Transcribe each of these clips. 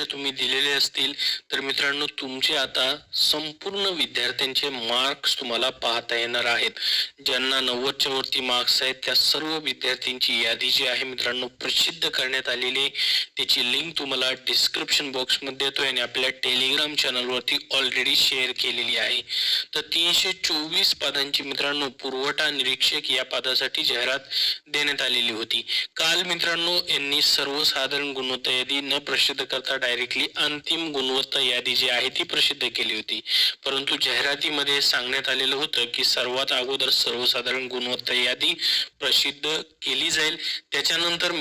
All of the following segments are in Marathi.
परीक्षा तुम्ही दिलेले असतील तर मित्रांनो तुमचे आता संपूर्ण विद्यार्थ्यांचे मार्क्स तुम्हाला पाहता येणार आहेत. ज्यांना नव्वदच्या वरती मार्क्स आहेत त्या सर्व विद्यार्थ्यांची यादी जी आहे मित्रांनो प्रसिद्ध करण्यात आलेली त्याची लिंक तुम्हाला डिस्क्रिप्शन बॉक्समध्ये येतोय आणि आपल्या टेलिग्राम चॅनलवरती ऑलरेडी शेअर केलेली आहे. तर तीनशे चोवीस पदांची मित्रांनो पुरवठा निरीक्षक या पदासाठी जाहिरात देण्यात आलेली होती. काल मित्रांनो यांनी सर्वसाधारण गुणवत्ता यादी न प्रसिद्ध करता डायरेक्टली अंतिम गुणवत्ता यादी जी आहे ती प्रसिद्ध केली होती. परंतु जाहिरातीमध्ये सांगण्यात आलेलं होतं की सर्वात अगोदर सर्वसाधारण गुणवत्ता यादी प्रसिद्ध केली जाईल. त्याच्यानंतर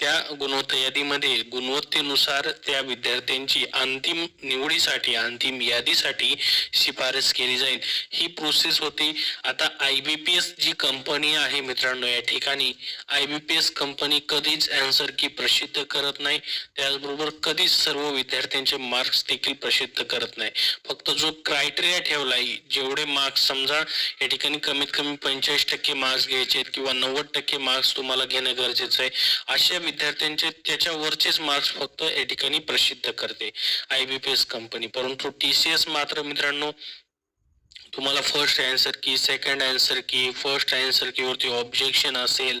त्या गुणवत्ता यादीमध्ये गुणवत्तेनुसार त्या विद्यार्थ्यांची अंतिम निवडीसाठी अंतिम यादीसाठी शिफारस केली जाईल. ही प्रोसेस होती. आता I B P S G company आहे मित्रांनो या ठिकाणी I B P S company कधीच अँसर की प्रसिद्ध करत नाही. त्याचबरोबर कधीच सर्व विद्यार्थ्यांचे मार्क्स देखील प्रसिद्ध करत नाही. फक्त जो क्रायटेरिया ठेवला आहे जेवढे मार्क्स समजा या ठिकाणी कमीत कमी पंचेचाळीस टक्के मार्क्स घ्यायचे आहेत किंवा नव्वद टक्के मार्क्स तुम्हाला घेणं गरजेचं आहे अशा विद्यार्थ्यांचे त्याच्यावरचेच मार्क्स फक्त या ठिकाणी प्रसिद्ध करते. I B P S company परंतु टी सी एस मात्र मित्रांनो तुम्हाला first answer key second answer key first answer key वरती ऑब्जेक्शन असेल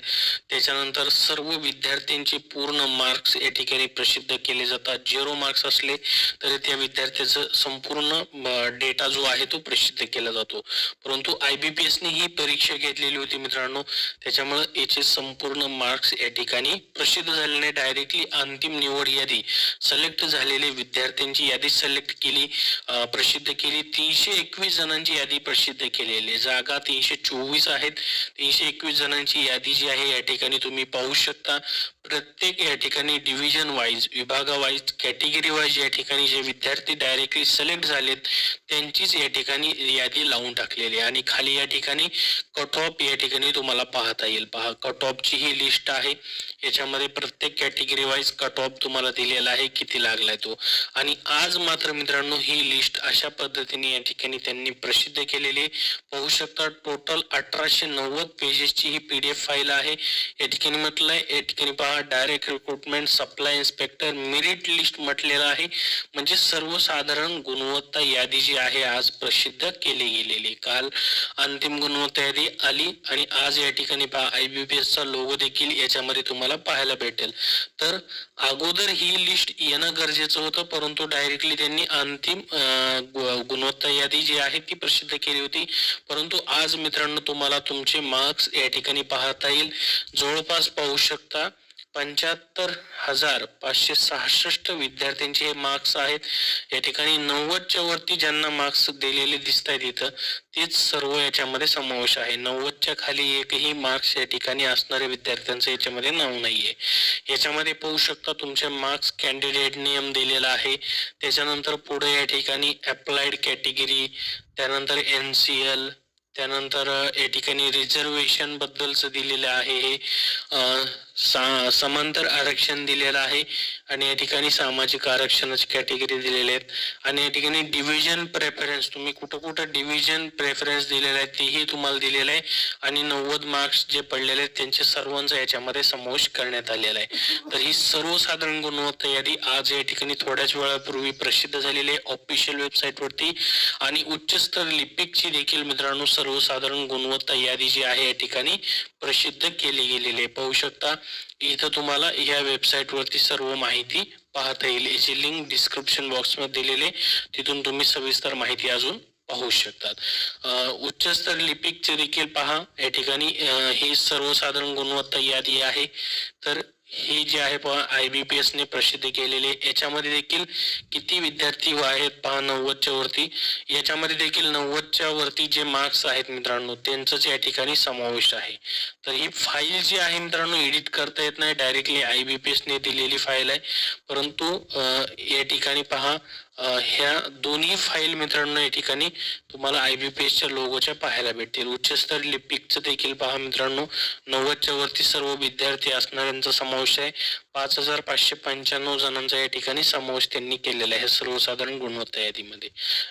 त्याच्यानंतर सर्व विद्यार्थ्यांचे पूर्ण मार्क्स या ठिकाणी प्रसिद्ध केले जातात. झिरो मार्क्स असले तरी त्या विद्यार्थ्याचं संपूर्ण डेटा जो आहे तो प्रसिद्ध केला जातो. परंतु आय बी पी एसने ही परीक्षा घेतलेली होती मित्रांनो. त्याच्यामुळे याचे संपूर्ण मार्क्स या ठिकाणी प्रसिद्ध झाल्याने डायरेक्टली अंतिम निवड यादी सिलेक्ट झालेले विद्यार्थ्यांची यादी सिलेक्ट केली प्रसिद्ध केली. तीनशे एकवीस जणांची यादी प्रसिद्ध केलेली आहे. जागा तीनशे चोवीस आहेत. तीनशे एकवीस जणांची यादी जी आहे या ठिकाणी तुम्ही पाहू शकता. प्रत्येक या ठिकाणी डिव्हिजन वाईज विभागावाईज कॅटेगरी वाईज या ठिकाणी जे विद्यार्थी डायरेक्टली सिलेक्ट झालेत त्यांचीच या ठिकाणी यादी लावून टाकलेली आहे. आणि खाली या ठिकाणी कट ऑफ या ठिकाणी तुम्हाला पाहता येईल. पहा कट ऑफची ही लिस्ट आहे. याच्यामध्ये प्रत्येक कॅटेगरी वाईज कट ऑफ तुम्हाला दिलेला आहे किती लागलाय तो. आणि आज मात्र मित्रांनो ही लिस्ट अशा पद्धतीने या ठिकाणी त्यांनी प्रसिद्ध प्रसिद्ध केलेली पाहू शकता टोटल अठराशे नव्वद पेजेसची ही पी डी एफ फाईल आहे. या ठिकाणी म्हटलंय या ठिकाणी पहा direct recruitment supply inspector merit list म्हटलेलं आहे. म्हणजे सर्वसाधारण गुणवत्ता यादी जी आहे आज प्रसिद्ध केली गेलेली काल अंतिम गुणवत्ता यादी आली आणि आज या ठिकाणी पहा आय बी पी एसचा लोगो देखील याच्यामध्ये तुम्हाला पाहायला भेटेल. तर अगोदर ही लिस्ट येणं गरजेचं होतं परंतु डायरेक्टली त्यांनी अंतिम गुणवत्ता यादी जी आहे ती प्रसिद्ध केली होती. परंतु आज मित्रांनो तुम्हाला तुमचे मार्क्स या ठिकाणी पाहता येईल. जवळपास पाहू शकता पंच्याहत्तर हजार पाचशे सहासष्ट विद्यार्थ्यांचे हे मार्क्स आहेत. या ठिकाणी नव्वदच्या वरती ज्यांना मार्क्स दिलेले दिसत आहेत इथं तेच सर्व याच्यामध्ये समावेश आहे. नव्वदच्या खाली एकही मार्क्स या ठिकाणी असणाऱ्या विद्यार्थ्यांचं याच्यामध्ये नाव नाहीये. याच्यामध्ये पाहू शकता तुमचे मार्क्स कॅन्डिडेट नियम दिलेला आहे. त्याच्यानंतर पुढे या ठिकाणी अप्लाइड कॅटेगरी त्यानंतर एन सी एल त्यानंतर या ठिकाणी रिझर्वेशन बद्दलचं दिलेलं आहे हे. सा- समांतर आरक्षण दिलेलं आहे आणि या ठिकाणी सामाजिक आरक्षणाची कॅटेगरी दिलेले आहेत. आणि या ठिकाणी डिव्हिजन प्रेफरन्स तुम्ही कुठं कुठं डिव्हिजन प्रेफरन्स दिलेलं आहे तेही तुम्हाला दिलेलं आहे. आणि नव्वद मार्क्स जे पडलेले आहेत त्यांचे सर्वांचा याच्यामध्ये समावेश करण्यात आलेला आहे. तर ही सर्वसाधारण गुणवत्ता यादी आज या ठिकाणी थोड्याच वेळापूर्वी प्रसिद्ध झालेली आहे ऑफिशियल वेबसाईटवरती आणि उच्चस्तर लिपिकची देखील मित्रांनो सर्वसाधारण गुणवत्ता यादी जी आहे या ठिकाणी प्रसिद्ध केली गेलेली आहे. पाहू शकता इथं तुम्हाला या वेबसाईटवरती सर्व माहिती पाहता येईल. याची लिंक डिस्क्रिप्शन बॉक्समध्ये दिलेले दिलेली तिथून तुम्ही सविस्तर माहिती अजून पाहू शकतात. उच्चस्तर लिपिकचे देखील पहा. या ठिकाणी ही सर्वसाधारण गुणवत्ता यादी आहे. तर ही जी आहे आय बी पी एसने प्रसिद्ध केलेली आहे. याच्यामध्ये देखील किती विद्यार्थी आहेत पहा नव्वदच्या वरती याच्यामध्ये देखील नव्वदच्या वरती जे मार्क्स आहेत मित्रांनो त्यांचंच या ठिकाणी समावेश आहे तर ही फाईल जी आहे मित्रांनो एडिट करता येत नाही directly I B P S ने दिलेली फाईल आहे परंतु अं, या ठिकाणी पहा ह्या दोन्ही फाईल मित्रांनो या ठिकाणी तुम्हाला आय बी पी एसच्या लोगोच्या पाहायला भेटतील. उच्चस्तर लिपिकचं देखील पहा मित्रांनो. नव्वदच्या वरती सर्व विद्यार्थी असणाऱ्यांचा समावेश आहे. पाच हजार पाचशे पंच्याण्णव जणांचा या ठिकाणी समावेश त्यांनी केलेला आहे. सर्वसाधारण गुणवत्ता यादीमध्ये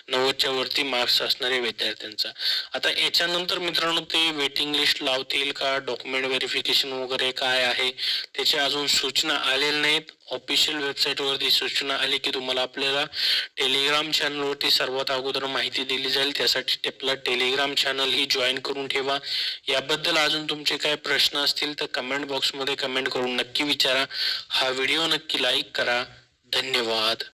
नव्वदच्या वरती मार्क्स असणाऱ्या विद्यार्थ्यांचा. आता याच्यानंतर मित्रांनो ते वेटिंग लिस्ट लावतील का? डॉक्युमेंट व्हेरिफिकेशन वगैरे काय आहे? त्याची अजून सूचना आलेल्या नाहीत. ऑफिशियल वेबसाईटवरती सूचना आली की तुम्हाला आपल्याला टेलिग्राम चॅनलवरती सर्वात अगोदर माहिती दिली जाईल. त्यासाठी आपला टेलिग्राम चॅनल ही जॉईन करून ठेवा. याबद्दल अजून तुमचे काय प्रश्न असतील तर कमेंट बॉक्समध्ये कमेंट करून नक्की विचारा. हा व्हिडिओ नक्की लाईक करा. धन्यवाद.